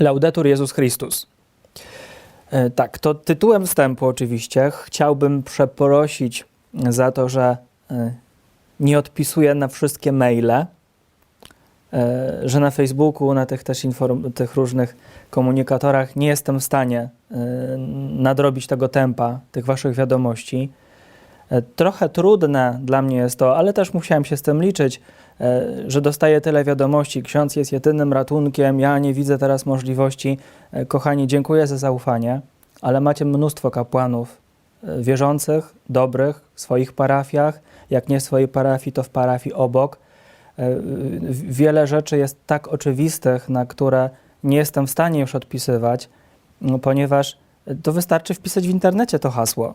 Laudetur Jezus Chrystus. E, Tak, to tytułem wstępu oczywiście chciałbym przeprosić za to, że e, nie odpisuję na wszystkie maile, e, że na Facebooku, na tych też inform- tych różnych komunikatorach nie jestem w stanie nadrobić tego tempa, tych waszych wiadomości. Trochę trudne dla mnie jest to, ale też musiałem się z tym liczyć, że dostaję tyle wiadomości. Ksiądz jest jedynym ratunkiem, ja nie widzę teraz możliwości. E, Kochani, dziękuję za zaufanie, ale macie mnóstwo kapłanów e, wierzących, dobrych w swoich parafiach. Jak nie w swojej parafii, to w parafii obok. E, Wiele rzeczy jest tak oczywistych, na które nie jestem w stanie już odpisywać, no, ponieważ to wystarczy wpisać w internecie to hasło.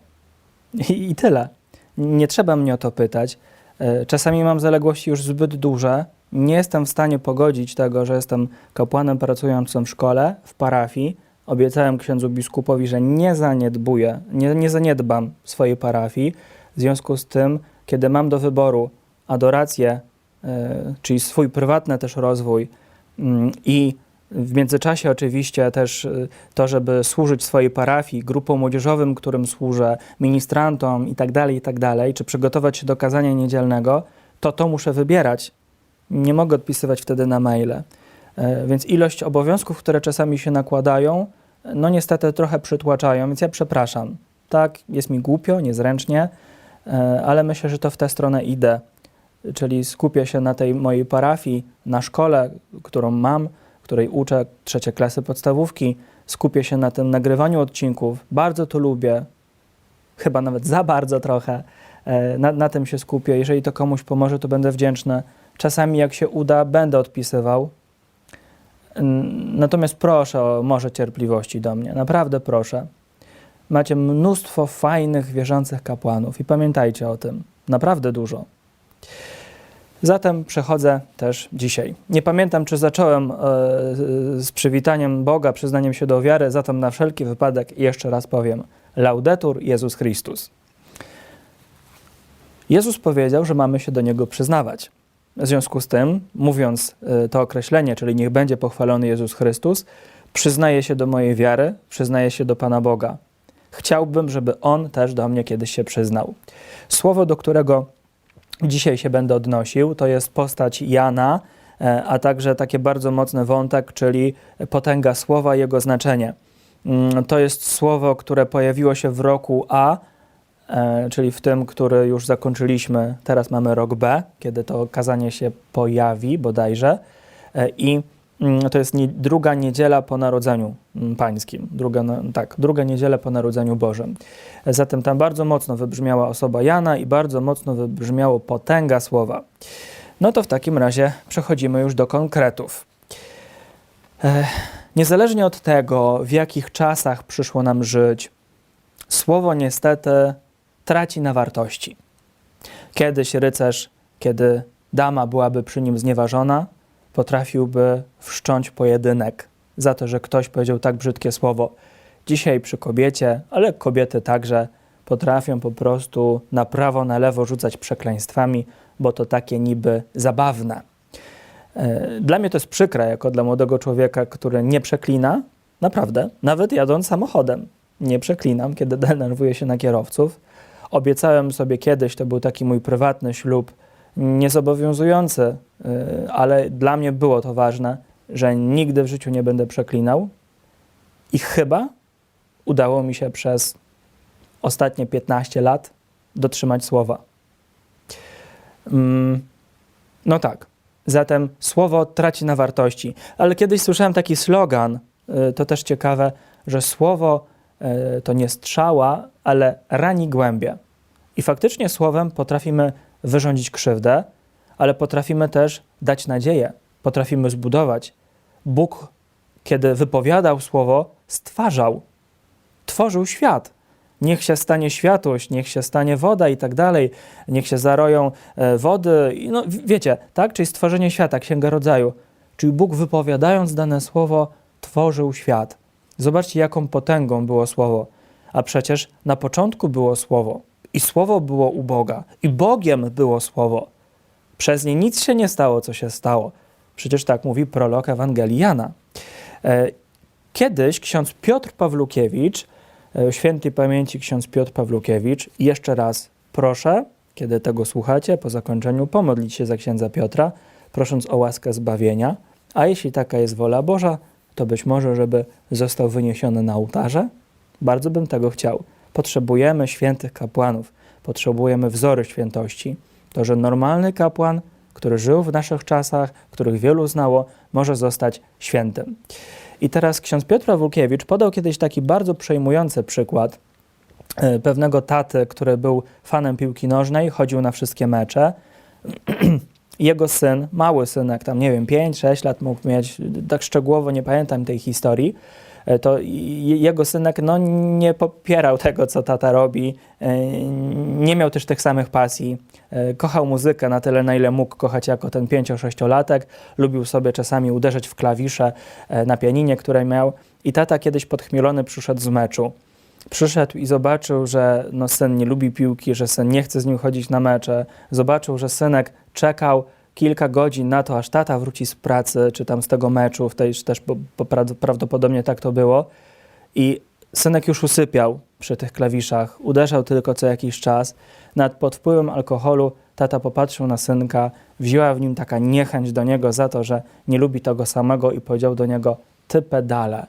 I, I tyle. Nie trzeba mnie o to pytać. E, Czasami mam zaległości już zbyt duże. Nie jestem w stanie pogodzić tego, że jestem kapłanem pracującym w szkole, w parafii. Obiecałem księdzu biskupowi, że nie zaniedbuję, nie, nie zaniedbam swojej parafii. W związku z tym, kiedy mam do wyboru adorację, e, czyli swój prywatny też rozwój mm, i w międzyczasie oczywiście też y, to, żeby służyć swojej parafii, grupom młodzieżowym, którym służę, ministrantom i tak dalej, i tak czy przygotować się do kazania niedzielnego, to to muszę wybierać. Nie mogę odpisywać wtedy na maile. E, Więc ilość obowiązków, które czasami się nakładają, no niestety trochę przytłaczają, więc ja przepraszam. Tak, jest mi głupio, niezręcznie, e, ale myślę, że to w tę stronę idę. Czyli skupię się na tej mojej parafii, na szkole, którą mam, której uczę trzecie klasy podstawówki, skupię się na tym nagrywaniu odcinków. Bardzo to lubię, chyba nawet za bardzo trochę. E, Na, na tym się skupię. Jeżeli to komuś pomoże, to będę wdzięczny. Czasami, jak się uda, będę odpisywał. Natomiast proszę o może cierpliwości do mnie. Naprawdę proszę. Macie mnóstwo fajnych, wierzących kapłanów i pamiętajcie o tym. Naprawdę dużo. Zatem przechodzę też dzisiaj. Nie pamiętam, czy zacząłem e, z przywitaniem Boga, przyznaniem się do wiary, zatem na wszelki wypadek jeszcze raz powiem: Laudetur Jezus Chrystus. Jezus powiedział, że mamy się do Niego przyznawać. W związku z tym, mówiąc e, to określenie, czyli niech będzie pochwalony Jezus Chrystus, przyznaję się do mojej wiary, przyznaję się do Pana Boga. Chciałbym, żeby On też do mnie kiedyś się przyznał. Słowo, do którego dzisiaj się będę odnosił, to jest postać Jana, e, a także taki bardzo mocny wątek, czyli potęga słowa i jego znaczenie. Mm, To jest słowo, które pojawiło się w roku A, e, czyli w tym, który już zakończyliśmy. Teraz mamy rok B, kiedy to kazanie się pojawi bodajże. E, I to jest nie, druga niedziela po Narodzeniu mm, Pańskim. Druga, tak, druga niedziela po Narodzeniu Bożym. Zatem tam bardzo mocno wybrzmiała osoba Jana i bardzo mocno wybrzmiało potęga słowa. No to w takim razie przechodzimy już do konkretów. Niezależnie od tego, w jakich czasach przyszło nam żyć, słowo niestety traci na wartości. Kiedyś rycerz, kiedy dama byłaby przy nim znieważona, potrafiłby wszcząć pojedynek za to, że ktoś powiedział tak brzydkie słowo. Dzisiaj przy kobiecie, ale kobiety także potrafią po prostu na prawo, na lewo rzucać przekleństwami, bo to takie niby zabawne. E, Dla mnie to jest przykre, jako dla młodego człowieka, który nie przeklina, naprawdę, nawet jadąc samochodem. Nie przeklinam, kiedy denerwuję się na kierowców. Obiecałem sobie kiedyś, to był taki mój prywatny ślub, niezobowiązujący, ale dla mnie było to ważne, że nigdy w życiu nie będę przeklinał. I chyba udało mi się przez ostatnie 15 lat dotrzymać słowa. Mm, No tak. Zatem słowo traci na wartości. Ale kiedyś słyszałem taki slogan, y, to też ciekawe, że słowo y, to nie strzała, ale rani głębie. I faktycznie słowem potrafimy wyrządzić krzywdę, ale potrafimy też dać nadzieję, potrafimy zbudować. Bóg, kiedy wypowiadał słowo, stwarzał, tworzył świat. Niech się stanie światłość, niech się stanie woda i tak dalej, niech się zaroją e, wody. No, wiecie, tak? Czyli stworzenie świata, Księga Rodzaju. Czyli Bóg wypowiadając dane słowo, tworzył świat. Zobaczcie, jaką potęgą było słowo. A przecież na początku było słowo. I słowo było u Boga. I Bogiem było słowo. Przez nie nic się nie stało, co się stało. Przecież tak mówi prolog Ewangelii Jana. E, Kiedyś ksiądz Piotr Pawlukiewicz, e, świętej pamięci ksiądz Piotr Pawlukiewicz, jeszcze raz proszę, kiedy tego słuchacie, po zakończeniu pomodlić się za księdza Piotra, prosząc o łaskę zbawienia, a jeśli taka jest wola Boża, to być może, żeby został wyniesiony na ołtarze. Bardzo bym tego chciał. Potrzebujemy świętych kapłanów, potrzebujemy wzory świętości. To, że normalny kapłan, który żył w naszych czasach, których wielu znało, może zostać świętym. I teraz ksiądz Piotr Pawłukiewicz podał kiedyś taki bardzo przejmujący przykład e, pewnego taty, który był fanem piłki nożnej, chodził na wszystkie mecze. Jego syn, mały synek, tam nie wiem, 5-6 lat mógł mieć, tak szczegółowo nie pamiętam tej historii, to i- jego synek no, nie popierał tego, co tata robi, e, nie miał też tych samych pasji. E, Kochał muzykę na tyle, na ile mógł kochać jako ten 5-6-latek. Lubił sobie czasami uderzać w klawisze e, na pianinie, które miał. I tata kiedyś podchmielony przyszedł z meczu. Przyszedł i zobaczył, że no, syn nie lubi piłki, że syn nie chce z nim chodzić na mecze. Zobaczył, że synek czekał kilka godzin na to, aż tata wróci z pracy, czy tam z tego meczu, w tej, też bo, bo pra- prawdopodobnie tak to było. I synek już usypiał przy tych klawiszach, uderzał tylko co jakiś czas. Nad pod wpływem alkoholu tata popatrzył na synka, wzięła w nim taka niechęć do niego za to, że nie lubi tego samego i powiedział do niego: Ty pedale.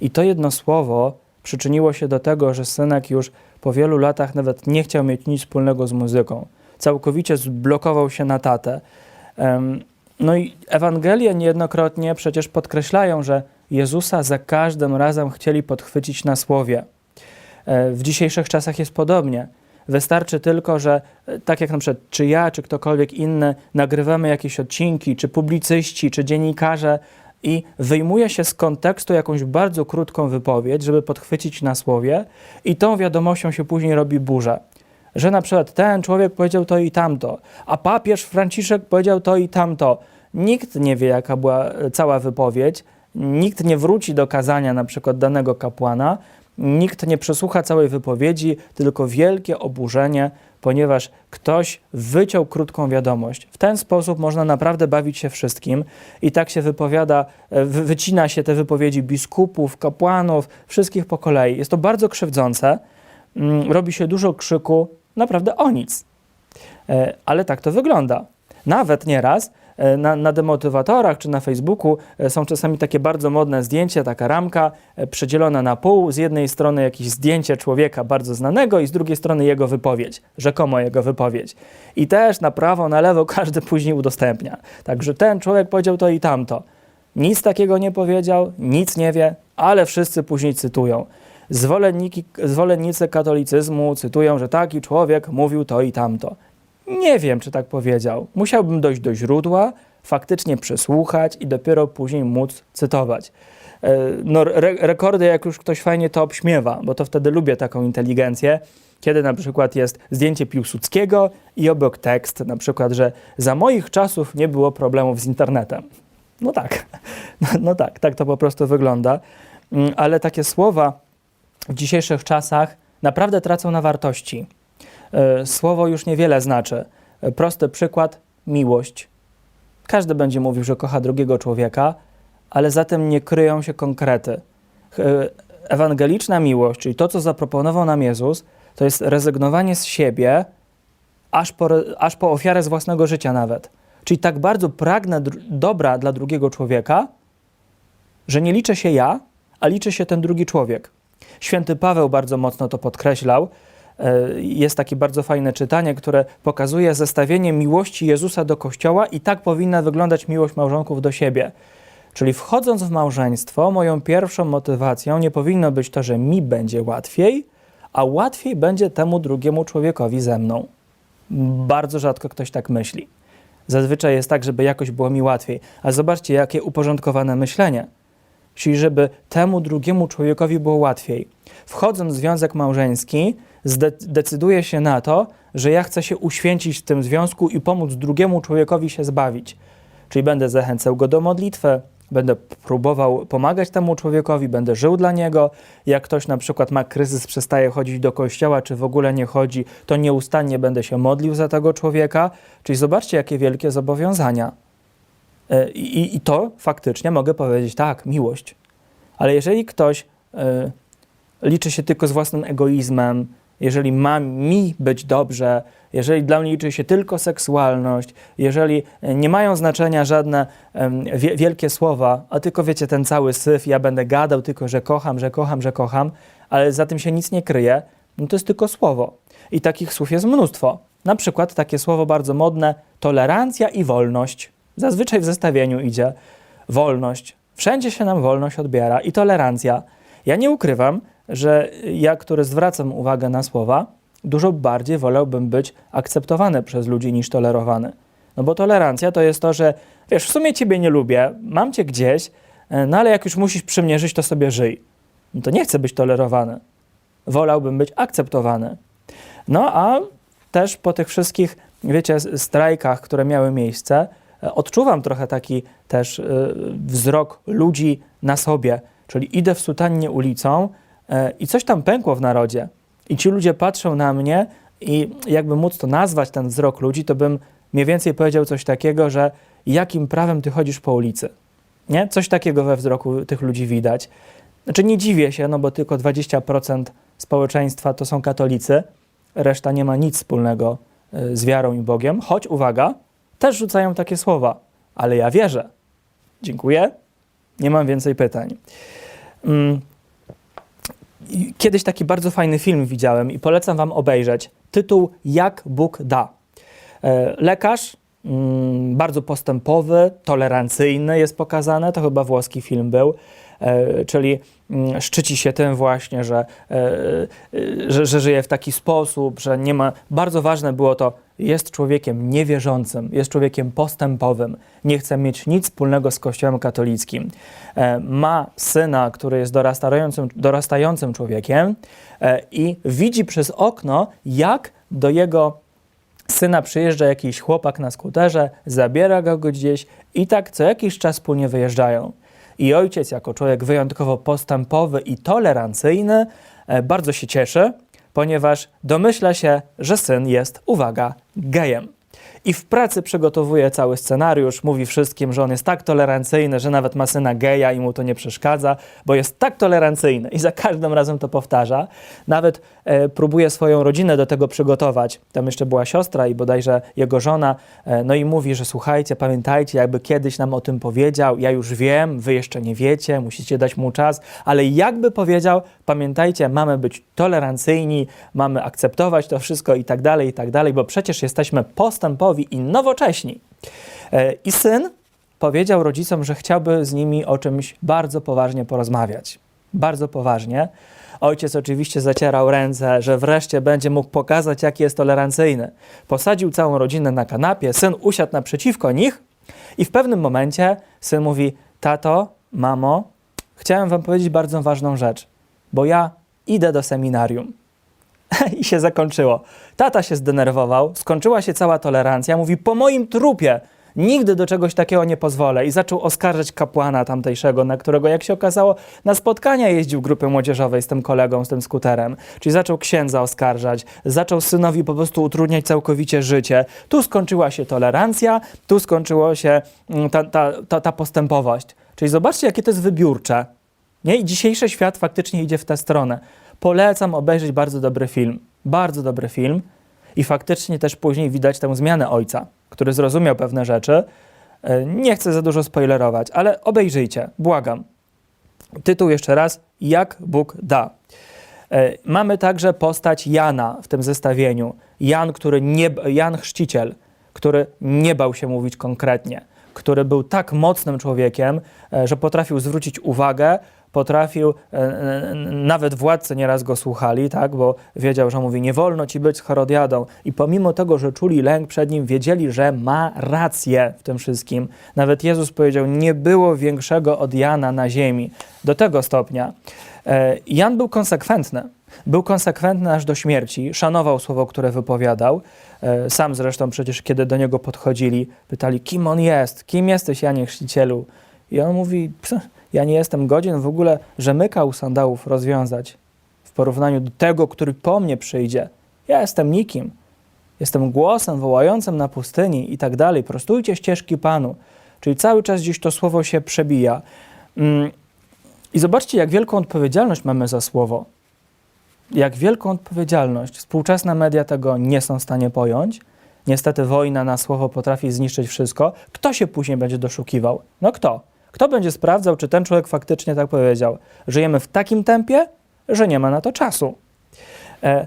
I to jedno słowo przyczyniło się do tego, że synek już po wielu latach nawet nie chciał mieć nic wspólnego z muzyką. Całkowicie zblokował się na tatę. No i Ewangelie niejednokrotnie przecież podkreślają, że Jezusa za każdym razem chcieli podchwycić na słowie. E, W dzisiejszych czasach jest podobnie. Wystarczy tylko, że e, tak jak na przykład czy ja, czy ktokolwiek inny nagrywamy jakieś odcinki, czy publicyści, czy dziennikarze i wyjmuje się z kontekstu jakąś bardzo krótką wypowiedź, żeby podchwycić na słowie i tą wiadomością się później robi burza. Że na przykład ten człowiek powiedział to i tamto, a papież Franciszek powiedział to i tamto. Nikt nie wie, jaka była e, cała wypowiedź, nikt nie wróci do kazania na przykład danego kapłana, nikt nie przesłucha całej wypowiedzi, tylko wielkie oburzenie, ponieważ ktoś wyciął krótką wiadomość. W ten sposób można naprawdę bawić się wszystkim i tak się wypowiada, e, wy- wycina się te wypowiedzi biskupów, kapłanów, wszystkich po kolei. Jest to bardzo krzywdzące, Mm, robi się dużo krzyku naprawdę o nic. E, Ale tak to wygląda. Nawet nieraz e, na, na demotywatorach czy na Facebooku e, są czasami takie bardzo modne zdjęcia, taka ramka przedzielona na pół. Z jednej strony jakieś zdjęcie człowieka bardzo znanego i z drugiej strony jego wypowiedź, rzekomo jego wypowiedź. I też na prawo, na lewo każdy później udostępnia. Także ten człowiek powiedział to i tamto. Nic takiego nie powiedział, nic nie wie, ale wszyscy później cytują. Zwolennicy katolicyzmu cytują, że taki człowiek mówił to i tamto. Nie wiem, czy tak powiedział. Musiałbym dojść do źródła, faktycznie przesłuchać i dopiero później móc cytować. E, No, re rekordy, jak już ktoś fajnie to obśmiewa, bo to wtedy lubię taką inteligencję, kiedy na przykład jest zdjęcie Piłsudskiego i obok tekst, na przykład, że za moich czasów nie było problemów z internetem. No tak, no, no tak, tak to po prostu wygląda. Mm, Ale takie słowa w dzisiejszych czasach naprawdę tracą na wartości. E, Słowo już niewiele znaczy. E, Prosty przykład miłość. Każdy będzie mówił, że kocha drugiego człowieka, ale za tym nie kryją się konkrety. E, Ewangeliczna miłość, czyli to, co zaproponował nam Jezus, to jest rezygnowanie z siebie aż po, aż po ofiarę z własnego życia nawet. Czyli tak bardzo pragnę dobra dla drugiego człowieka, że nie liczę się ja, a liczy się ten drugi człowiek. Święty Paweł bardzo mocno to podkreślał. E, Jest takie bardzo fajne czytanie, które pokazuje zestawienie miłości Jezusa do Kościoła i tak powinna wyglądać miłość małżonków do siebie. Czyli wchodząc w małżeństwo, moją pierwszą motywacją nie powinno być to, że mi będzie łatwiej, a łatwiej będzie temu drugiemu człowiekowi ze mną. Bardzo rzadko ktoś tak myśli. Zazwyczaj jest tak, żeby jakoś było mi łatwiej. A zobaczcie, jakie uporządkowane myślenie. Czyli żeby temu drugiemu człowiekowi było łatwiej. Wchodząc w związek małżeński, decyduję się na to, że ja chcę się uświęcić w tym związku i pomóc drugiemu człowiekowi się zbawić. Czyli będę zachęcał go do modlitwy, będę próbował pomagać temu człowiekowi, będę żył dla niego. Jak ktoś na przykład ma kryzys, przestaje chodzić do kościoła, czy w ogóle nie chodzi, to nieustannie będę się modlił za tego człowieka. Czyli zobaczcie, jakie wielkie zobowiązania. E, I, I to faktycznie mogę powiedzieć tak, miłość. Ale jeżeli ktoś y, liczy się tylko z własnym egoizmem, jeżeli ma mi być dobrze, jeżeli dla mnie liczy się tylko seksualność, jeżeli e, nie mają znaczenia żadne wielkie słowa, a tylko wiecie, ten cały syf, ja będę gadał tylko, że kocham, że kocham, że kocham, ale za tym się nic nie kryje, no to jest tylko słowo. I takich słów jest mnóstwo. Na przykład takie słowo bardzo modne tolerancja i wolność. Zazwyczaj w zestawieniu idzie wolność. Wszędzie się nam wolność odbiera i tolerancja. Ja nie ukrywam, że ja, który zwracam uwagę na słowa, dużo bardziej wolałbym być akceptowany przez ludzi niż tolerowany. No bo tolerancja to jest to, że wiesz, w sumie ciebie nie lubię, mam cię gdzieś, e, no ale jak już musisz przy mnie żyć, to sobie żyj. No to nie chcę być tolerowany. Wolałbym być akceptowany. No a też po tych wszystkich, wiecie, strajkach, które miały miejsce, odczuwam trochę taki też e, wzrok ludzi na sobie. Czyli idę w sutannie ulicą e, i coś tam pękło w narodzie. I ci ludzie patrzą na mnie i jakby móc to nazwać, ten wzrok ludzi, to bym mniej więcej powiedział coś takiego, że jakim prawem ty chodzisz po ulicy? Nie? Coś takiego we wzroku tych ludzi widać. Znaczy nie dziwię się, no bo tylko 20% społeczeństwa to są katolicy, reszta nie ma nic wspólnego z wiarą i Bogiem, choć uwaga, też rzucają takie słowa, ale ja wierzę. Dziękuję. Nie mam więcej pytań. Mm. Kiedyś taki bardzo fajny film widziałem i polecam wam obejrzeć. Tytuł Jak Bóg da. E, Lekarz, mm, bardzo postępowy, tolerancyjny jest pokazane, to chyba włoski film był, e, czyli mm, szczyci się tym właśnie, że, e, że, że żyje w taki sposób, że nie ma. Bardzo ważne było to, jest człowiekiem niewierzącym, jest człowiekiem postępowym, nie chce mieć nic wspólnego z Kościołem katolickim. E, Ma syna, który jest dorastającym, dorastającym człowiekiem e, i widzi przez okno, jak do jego syna przyjeżdża jakiś chłopak na skuterze, zabiera go gdzieś i tak co jakiś czas wspólnie wyjeżdżają. I ojciec, jako człowiek wyjątkowo postępowy i tolerancyjny, e, bardzo się cieszy, ponieważ domyśla się, że syn jest, uwaga, gejem. I w pracy przygotowuje cały scenariusz, mówi wszystkim, że on jest tak tolerancyjny, że nawet ma syna geja i mu to nie przeszkadza, bo jest tak tolerancyjny i za każdym razem to powtarza. Nawet e, próbuje swoją rodzinę do tego przygotować. Tam jeszcze była siostra i bodajże jego żona, e, no i mówi, że słuchajcie, pamiętajcie, jakby kiedyś nam o tym powiedział, ja już wiem, wy jeszcze nie wiecie, musicie dać mu czas, ale jakby powiedział, pamiętajcie, mamy być tolerancyjni, mamy akceptować to wszystko i tak dalej, i tak dalej, bo przecież jesteśmy postępowi i nowocześni. E, I syn powiedział rodzicom, że chciałby z nimi o czymś bardzo poważnie porozmawiać. Bardzo poważnie. Ojciec oczywiście zacierał ręce, że wreszcie będzie mógł pokazać, jaki jest tolerancyjny. Posadził całą rodzinę na kanapie, syn usiadł naprzeciwko nich i w pewnym momencie syn mówi: Tato, mamo, chciałem wam powiedzieć bardzo ważną rzecz, bo ja idę do seminarium. I się zakończyło. Tata się zdenerwował, skończyła się cała tolerancja. Mówi: Po moim trupie nigdy do czegoś takiego nie pozwolę. I zaczął oskarżać kapłana tamtejszego, na którego, jak się okazało, na spotkania jeździł grupy młodzieżowej z tym kolegą, z tym skuterem. Czyli zaczął księdza oskarżać, zaczął synowi po prostu utrudniać całkowicie życie. Tu skończyła się tolerancja, tu skończyło się mm, ta, ta, ta, ta postępowość. Czyli zobaczcie, jakie to jest wybiórcze. Nie? I dzisiejszy świat faktycznie idzie w tę stronę. Polecam obejrzeć bardzo dobry film. Bardzo dobry film. I faktycznie też później widać tę zmianę ojca, który zrozumiał pewne rzeczy. E, Nie chcę za dużo spoilerować, ale obejrzyjcie, błagam. Tytuł jeszcze raz: Jak Bóg da. E, Mamy także postać Jana w tym zestawieniu. Jan, który nie, Jan Chrzciciel, który nie bał się mówić konkretnie, który był tak mocnym człowiekiem, e, że potrafił zwrócić uwagę, potrafił, e, e, nawet władcy nieraz go słuchali, tak, bo wiedział, że mówi, nie wolno ci być z Herodiadą. I pomimo tego, że czuli lęk przed nim, wiedzieli, że ma rację w tym wszystkim. Nawet Jezus powiedział, nie było większego od Jana na ziemi. Do tego stopnia. E, Jan był konsekwentny. Był konsekwentny aż do śmierci, szanował słowo, które wypowiadał. Sam zresztą przecież, kiedy do niego podchodzili, pytali, kim on jest, kim jesteś, Janie Chrzcicielu? I on mówi, "Pst, ja nie jestem godzien w ogóle rzemyka u sandałów rozwiązać w porównaniu do tego, który po mnie przyjdzie. Ja jestem nikim. Jestem głosem wołającym na pustyni i tak dalej. Prostujcie ścieżki Panu. Czyli cały czas gdzieś to słowo się przebija. Mm, I zobaczcie, jak wielką odpowiedzialność mamy za słowo. Jak wielką odpowiedzialność. Współczesne media tego nie są w stanie pojąć. Niestety wojna na słowo potrafi zniszczyć wszystko. Kto się później będzie doszukiwał? No kto? Kto będzie sprawdzał, czy ten człowiek faktycznie tak powiedział? Żyjemy w takim tempie, że nie ma na to czasu. E,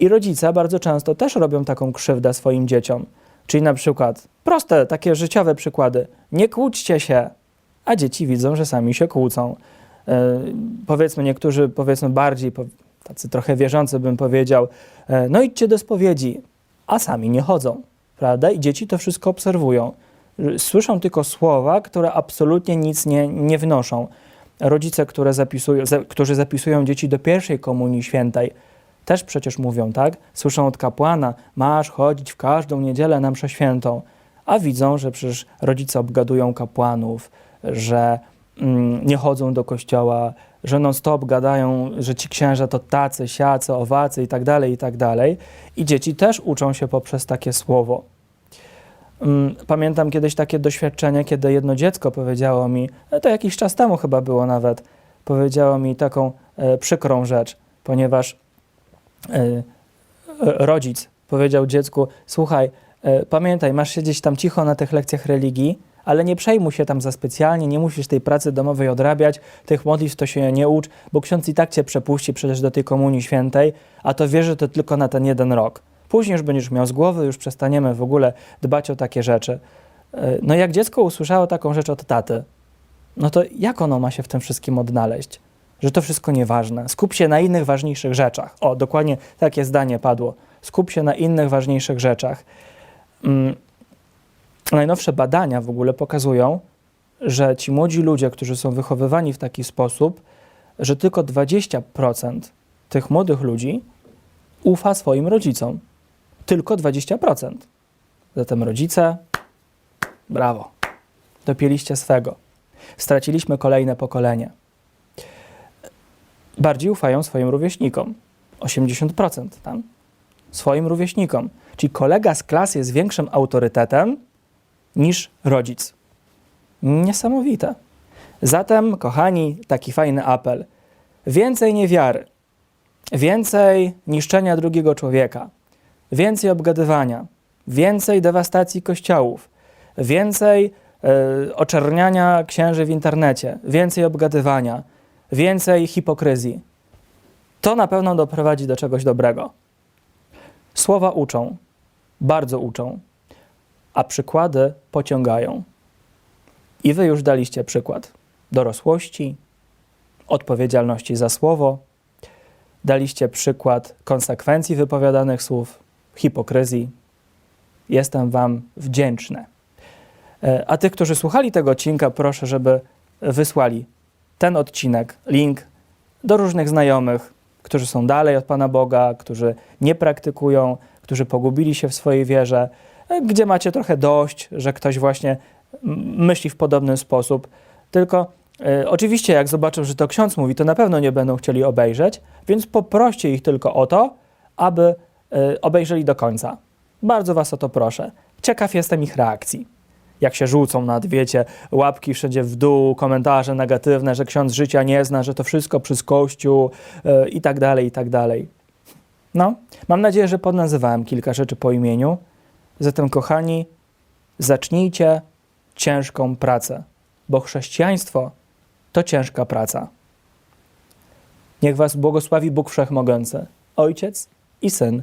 I rodzice bardzo często też robią taką krzywdę swoim dzieciom. Czyli na przykład proste, takie życiowe przykłady. Nie kłóćcie się, a dzieci widzą, że sami się kłócą. E, powiedzmy, niektórzy, powiedzmy bardziej, tacy trochę wierzący bym powiedział, e, no idźcie do spowiedzi, a sami nie chodzą, prawda? I dzieci to wszystko obserwują. Słyszą tylko słowa, które absolutnie nic nie, nie wnoszą. Rodzice, które zapisują, za, którzy zapisują dzieci do pierwszej komunii świętej, też przecież mówią, tak? Słyszą od kapłana, masz chodzić w każdą niedzielę na mszę świętą, a widzą, że przecież rodzice obgadują kapłanów, że mm, nie chodzą do kościoła, że non-stop gadają, że ci księża to tacy, siacy, owacy i tak dalej, i tak dalej. I dzieci też uczą się poprzez takie słowo. Mm, Pamiętam kiedyś takie doświadczenie, kiedy jedno dziecko powiedziało mi, e, to jakiś czas temu chyba było nawet, powiedziało mi taką e, przykrą rzecz, ponieważ e, rodzic powiedział dziecku: Słuchaj, pamiętaj, masz siedzieć tam cicho na tych lekcjach religii, ale nie przejmuj się tam za specjalnie, nie musisz tej pracy domowej odrabiać, tych modlitw to się nie ucz, bo ksiądz i tak cię przepuści przecież do tej komunii świętej, a to wiesz, że to tylko na ten jeden rok. Później już będziesz miał z głowy, już przestaniemy w ogóle dbać o takie rzeczy. E, No jak dziecko usłyszało taką rzecz od taty, no to jak ono ma się w tym wszystkim odnaleźć? Że to wszystko nieważne. Skup się na innych ważniejszych rzeczach. O, dokładnie takie zdanie padło. Skup się na innych ważniejszych rzeczach. Mm. Najnowsze badania w ogóle pokazują, że ci młodzi ludzie, którzy są wychowywani w taki sposób, że tylko 20% tych młodych ludzi ufa swoim rodzicom. Tylko 20%. Zatem rodzice, brawo, dopięliście swego. Straciliśmy kolejne pokolenie. Bardziej ufają swoim rówieśnikom. 80% tam. Swoim rówieśnikom. Czyli kolega z klasy jest większym autorytetem niż rodzic. Niesamowite. Zatem, kochani, taki fajny apel. Więcej niewiary, więcej niszczenia drugiego człowieka, więcej obgadywania, więcej dewastacji kościołów, więcej e, oczerniania księży w internecie, więcej obgadywania, więcej hipokryzji. To na pewno doprowadzi do czegoś dobrego. Słowa uczą, bardzo uczą, a przykłady pociągają. I wy już daliście przykład dorosłości, odpowiedzialności za słowo, daliście przykład konsekwencji wypowiadanych słów, hipokryzji. Jestem Wam wdzięczny. E, A tych, którzy słuchali tego odcinka, proszę, żeby wysłali ten odcinek, link do różnych znajomych, którzy są dalej od Pana Boga, którzy nie praktykują, którzy pogubili się w swojej wierze, e, gdzie macie trochę dość, że ktoś właśnie myśli w podobny sposób. Tylko e, oczywiście, jak zobaczą, że to ksiądz mówi, to na pewno nie będą chcieli obejrzeć, więc poproście ich tylko o to, aby obejrzeli do końca. Bardzo Was o to proszę. Ciekaw jestem ich reakcji. Jak się rzucą nad, wiecie, łapki wszędzie w dół, komentarze negatywne, że ksiądz życia nie zna, że to wszystko przez Kościół e, i tak dalej, i tak dalej. No, mam nadzieję, że podnazywałem kilka rzeczy po imieniu. Zatem, kochani, zacznijcie ciężką pracę, bo chrześcijaństwo to ciężka praca. Niech Was błogosławi Bóg Wszechmogący, Ojciec i Syn